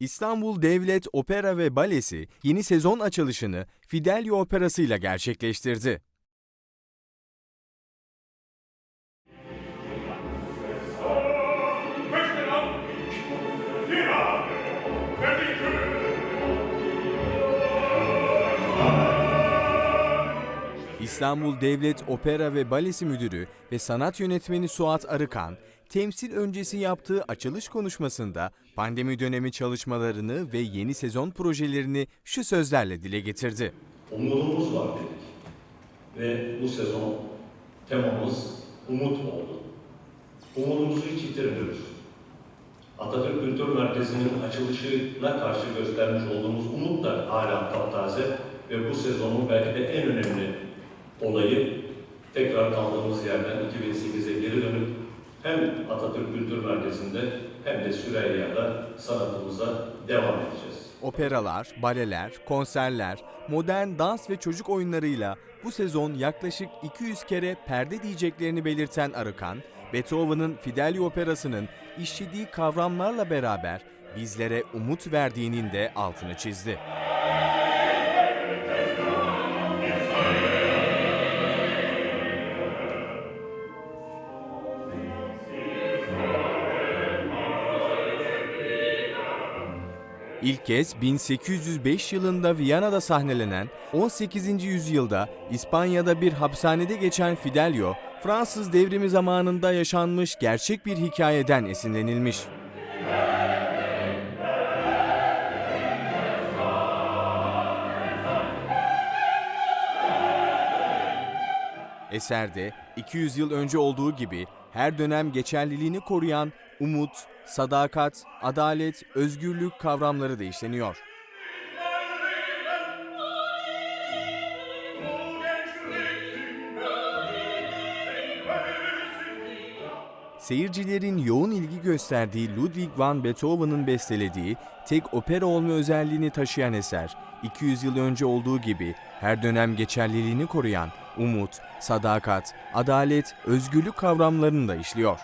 İstanbul Devlet Opera ve Balesi yeni sezon açılışını Fidelio Operası ile gerçekleştirdi. İstanbul Devlet Opera ve Balesi Müdürü ve sanat yönetmeni Suat Arıkan, temsil öncesi yaptığı açılış konuşmasında pandemi dönemi çalışmalarını ve yeni sezon projelerini şu sözlerle dile getirdi. Umudumuz var dedik. Ve bu sezon temamız umut oldu. Umudumuzu hiç yitirmiyoruz. Atatürk Kültür Merkezi'nin açılışıyla karşı göstermiş olduğumuz umut da hala taptaze ve bu sezonun belki de en önemli olayı tekrar kaldığımız yerden 2008'e geri dönüp hem Atatürk Kültür Merkezi'nde hem de Süreyya'da sanatımıza devam edeceğiz. Operalar, baleler, konserler, modern dans ve çocuk oyunlarıyla bu sezon yaklaşık 200 kere perde diyeceklerini belirten Arıkan, Beethoven'ın Fidelio Operası'nın işlediği kavramlarla beraber bizlere umut verdiğinin de altını çizdi. İlk kez 1805 yılında Viyana'da sahnelenen, 18. yüzyılda İspanya'da bir hapishanede geçen Fidelio, Fransız devrimi zamanında yaşanmış gerçek bir hikayeden esinlenilmiş. Eserde 200 yıl önce olduğu gibi her dönem geçerliliğini koruyan umut, sadakat, adalet, özgürlük kavramları da işleniyor. Seyircilerin yoğun ilgi gösterdiği Ludwig van Beethoven'ın bestelediği tek opera olma özelliğini taşıyan eser, 200 yıl önce olduğu gibi her dönem geçerliliğini koruyan umut, sadakat, adalet, özgürlük kavramlarını da işliyor.